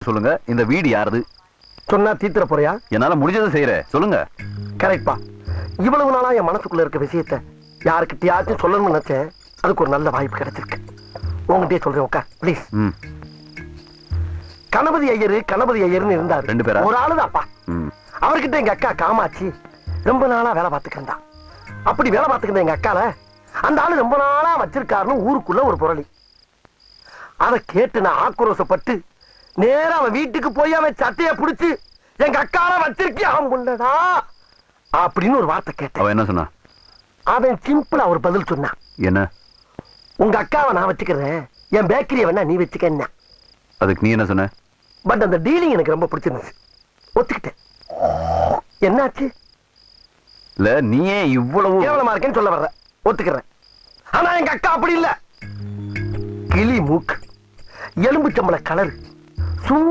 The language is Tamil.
சொல்லுங்க இந்த வீடு யாருது? சொன்னா தீத்துற போறியா? என்னால முடிஞ்சதை செய்யறேன் சொல்லுங்க. கரெக்ட்பா இவ்வளவு நாளா என் மனசுக்குள்ள இருக்க விஷயத்த யாருக்கிட்டயாச்சும் சொல்லணும்னு நினைச்சேன். அதுக்கு ஒரு நல்ல வாய்ப்பு கிடைச்சிருக்கு. உங்ககிட்டயே சொல்றேன் உட்கார் ப்ளீஸ் கணபதி ஐயர் கணபதி ஐயர்னு இருந்தாரு. ரெண்டு பேரா? ஒரு ஆளுதான்ப்பா ம். அவர்கிட்ட எங்க அக்கா காமாட்சி ரொம்ப நாளா வேலை பார்த்துக்கிருந்தா அப்படி வேலை பார்த்துக்கிற எங்க அக்கால அந்த ஆளு ரொம்ப நாளா வச்சிருக்காருன்னு ஊருக்குள்ள ஒரு புரளி. அதை கேட்டு நான் ஆக்ரோஷப்பட்டு நேரா அவன் வீட்டுக்கு போய் அவன் சட்டைய புடிச்சு எங்க அக்கால வச்சிருக்கியா? முன்னடா அப்படின்னு ஒரு வார்த்தை கேட்டேன். அவ என்ன சொன்னா? அவன் சிம்பிளா ஒரு பதில் சொன்னான். என்ன? உங்க அக்காவை நான் வச்சுக்கிறேன். என் பேக்கரியை வேணா நீ வச்சுக்க அதுக்கு நீ என்ன சொன்ன? பட் அந்த டீலிங் எனக்கு ரொம்ப பிடிச்சிருந்துச்சு. ஒத்துக்கிட்டேன். என்னாச்சு? இல்ல நீ ஏன் இவ்வளவு கேவலமா இருக்கேன்னு சொல்ல வர்ற. ஒத்துக்கிறேன். ஆனா எங்க அக்கா அப்படி இல்ல. கிளி மூக்கு எலும்பு சம்பள கலர் tout